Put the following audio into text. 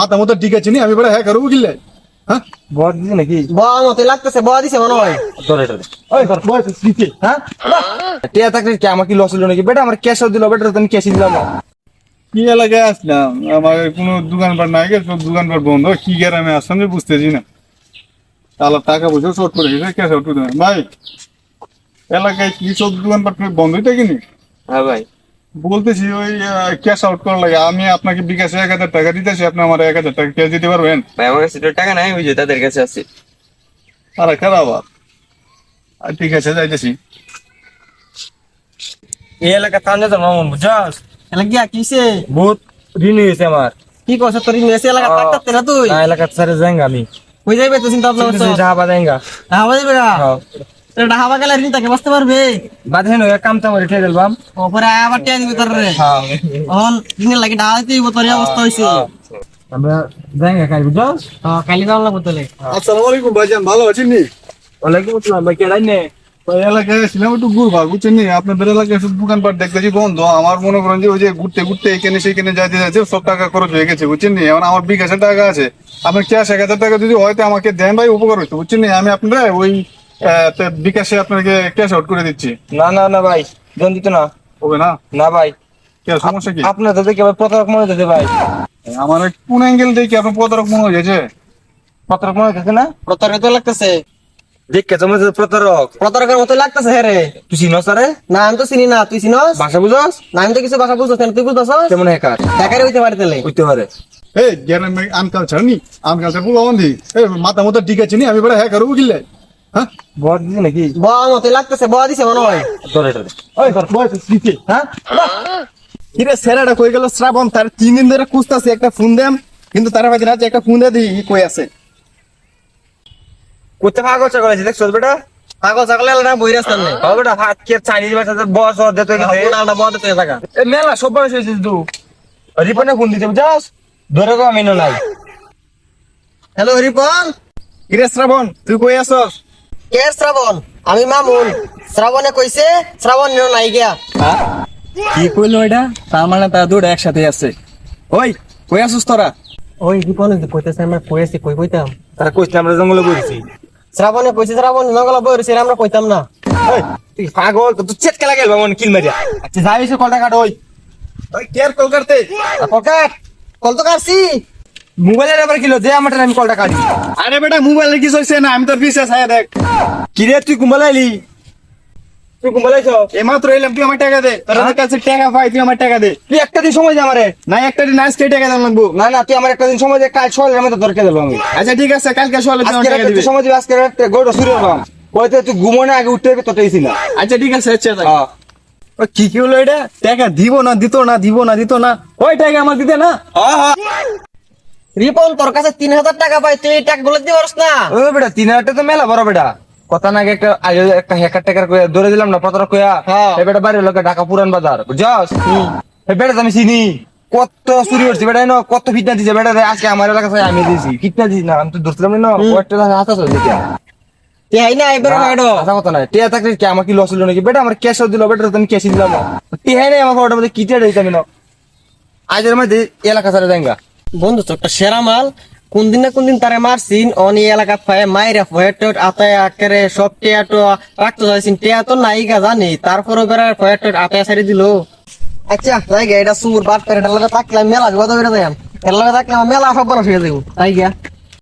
মাথা মতো ঠিক আছে নি? আমি বড় হ্যাঁ করব কিনলে হ্যাঁ? বর দিছে নাকি? বয়া মতো লাগতেছে বয়া দিছে মনে হয়। ধরে ধরে ওই বয়স দিতে হ্যাঁ? টিয়া থাকলে কি আমাকে লস হলো নাকি? বেটা আমার ক্যাশও দিল বেটা তুমি ক্যাশই দিলাম। কি এলাকায় আসলাম? আমার কোনো দোকানপাট নাই গে সব দোকানপাট বন্ধ। কি গ্রামে আসলাম যে বুঝতেছি না। তাহলে টাকা পয়সা শর্ট করে গেছে ক্যাশ আউট করে দেবেন। ভাই এলাকায় কি সব দোকানপাট বন্ধই থাকিনি হ্যাঁ ভাই। বলতেছি ওই ক্যাশ আউট করার লাগে। আমি আপনাকে বিকাশে এক হাজার টাকা দিতেছি আপনি আমার এক হাজার টাকা ক্যাশ দিতে পারবেন? ভাই আমার কাছে তো টাকা নাই ওই যে তাদের কাছে আছে। আরে খারাপ আর আর ঠিক আছে যাইতেছি। এই এলাকা তান্ডে তো মামুন বুঝছস? এলা গিয়া কিসে বহুত ঋণ হয়েছে আমার। কি কইছ তোর মেসে এলাকা ও। থাকতে না তুই? না এলাকা সারে যাঙ্গা আমি। কই যাইবে তো চিন্তা ভাবনা করছ? যাবা যাঙ্গা হাওয়া যাইবে না? তোর হাওয়া গেলে ঋণ তাকে বাঁচতে পারবে? বাদে হেন এক কাম তামারে ঠেলে দিলাম ওপরে আবার টিয়া দিবি তোর রে হ্যাঁ অন ঋণের ডাল দিতে তোর অবস্থা হইছে। আমরা যাঙ্গা খাই বুঝছস হ্যাঁ কালি দাম লাগবে তোলে আসসালামু আলাইকুম ভাইজান ভালো আছেন নি? ওয়ালাইকুম আসসালাম ভাই কেডাই নে? এলাকায় ছিলাম একটু ঘুরবা বুঝছেন নি? আপনাদের এলাকায় সব দোকানপাট দেখতেছি বন্ধ। আমার মনে করেন যে ওই যে ঘুরতে ঘুরতে এখানে সেখানে যাইতে যাইতে সব টাকা খরচ হয়ে গেছে বুঝছেন নি? এখন আমার বিকাশের টাকা আছে। আপনি ক্যাশ এক হাজার টাকা যদি হয়তো আমাকে দেন ভাই উপকার হইতো বুঝছেন নি? আমি আপনারা ওই বিকাশে আপনাকে ক্যাশ আউট করে দিচ্ছি। না না না ভাই জন দিত না। হবে না? না ভাই। সমস্যা কি? আপনার তো দেখে ভাই প্রতারক মনে হচ্ছে ভাই। আমার কোন অ্যাঙ্গেল দেখি প্রতারক মনে হয়েছে প্রতারক মনে হচ্ছে না? প্রতারক তো লাগতেছে। দেখে তোমার প্রতারক। প্রতারকের মতো লাগতেছে হ্যাঁ রে। তুই চিনস রে? না আমি তো চিনি না তুই চিনস? ভাষা বুঝস? না আমি তো কিছু ভাষা বুঝতেছ না তুই বুঝতেছ কেমন হ্যাকার দেখারে হইতে পারে তাহলে। হইতে পারে। এই গ্রামে আনকালচার নি। পুরো বন্ধি। এই মাথা মতো ঠিক আছে নি? আমি বড় হ্যাঁ করব কিনলে হ্যাঁ? বর দিছে নাকি? বয়া মতো লাগতেছে বয়া দিছে মনে হয়। ধরে ধরে ওই বয়স দিতে হ্যাঁ? কিরে সেরাটা কই গেল? শ্রাবণ তার তিন দিন ধরে খুঁজতেছে একটা ফোন দেম কিন্তু তারা ভাই রাতে একটা ফোন দিয়ে দিই কই আছে। কোথা পাগল ছাগল আছে দেখছস বেটা? পাগল ছাগল না বই রাস্তার নেই। ও বেটা হাত কে চাইনিজ ভাষা বস দে তো ওটা বয়া দিতে থাকা এ মেলা সব বয়স হয়েছে তো। রিপনে ফোন দিতে বুঝাস ধরে তো আমি নাই। হ্যালো রিপন? কিরে শ্রাবণ তুই কই আছস? কে শ্রাবণ? আমি মামুন। শ্রাবণে কইছে শ্রাবণ নিও নাই গিয়া। কি কইলো এটা? তার মানে তারা দুটো একসাথে আছে। ওই কই আছস তোরা? ওই রিপন কইতেছে আমরা কইছি কই কইতাম? তারা কইছে আমরা জঙ্গলে বইছি শ্রাবণে কইছে শ্রাবণ জঙ্গল বই রইছে আমরা কইতাম না। ওই তুই পাগল তো তুই চেট খেলা গেল মন কিল মারিয়া। আচ্ছা যাই কলটা কাট ওই। ওই কেয়ার কল করতে পকাট কল তো কাটছি। মোবাইলের আবার কিলো দে আমার আমি কলটা কাটি। আরে বেটা মোবাইলে কিছু হইছে না আমি তোর পিছে ছায়া দেখ। কি রে তুই কুম্বালাইলি তুই কুম্বালাইছ এইমাত্র এলাম তুই আমার টাকা দে। তোর কাছে টাকা পাই তুই আমার টাকা দে। তুই একটা দিন সময় দে আমারে। না একটা দিন আজকে টাকা দাম লাগবো। না না তুই আমার একটা দিন সময় দে কাল সকালে আমি তো দরকার দেবো আমি। আচ্ছা ঠিক আছে কালকে সকালে তুই টাকা দিবি। সময় দিবি আজকে একটা গোটা শুরু হলাম। কইতে তুই ঘুমোনে আগে উঠতে হবে তোটাই ছিল। আচ্ছা ঠিক আছে আচ্ছা থাক। হ্যাঁ। কি কি হলো এটা? টাকা দিব না দিত না দিব না দিত না। ওই টাকা আমার দিতে না? রিপন তোর কাছে তিন হাজার টাকা পাই তুই টাকা গুলো দিয়ে পারস না? ও বেটা তিন হাজার টাকা তো মেলা বড় বেটা। কথা না একটা আগে একটা হ্যাকার টেকার কইয়া ধরে দিলাম না পতর কইয়া। হ্যাঁ। এই বেটা বাইরে লোকে ঢাকা পুরান বাজার বুঝছস? এই বেটা তো আমি চিনি। কত চুরি করছি বেটা না কত ফিটনা দিছে বেটা রে, আজকে আমার এলাকা আমি দিছি। ফিটনা দিছি না আমি তো ধরছিলাম না কয়েকটা হাত আছে দেখে তুই হাই না এবার না এডো কথা কথা নাই। টিয়া থাকলে কি আমার কি লস হলো নাকি? বেটা আমার ক্যাশ দিল বেটা তো আমি ক্যাশই দিলাম। টিয়া নাই আমার ফটোর মধ্যে কিটা দিতাম না আজের মধ্যে এলাকা সারা দেঙ্গা বন্ধু তো একটা সেরা মাল। কোন দিন না কোন দিন তারে মারছিন, অনি এলাকা ফায়ে মাইরা ফয়েট আতায় আকারে সব টিয়াটো রাখতে যাইছিন। টিয়াটো নাই গা, জানি। তারপরে বেড়ার ফয়েট আতায় সারি দিল। আচ্ছা তাই গা, এটা সুর বাট করে এটা লগে মেলা গদ হয়ে যায় এর লগে থাকলে মেলা সব বড় হয়ে যাব তাই গিয়া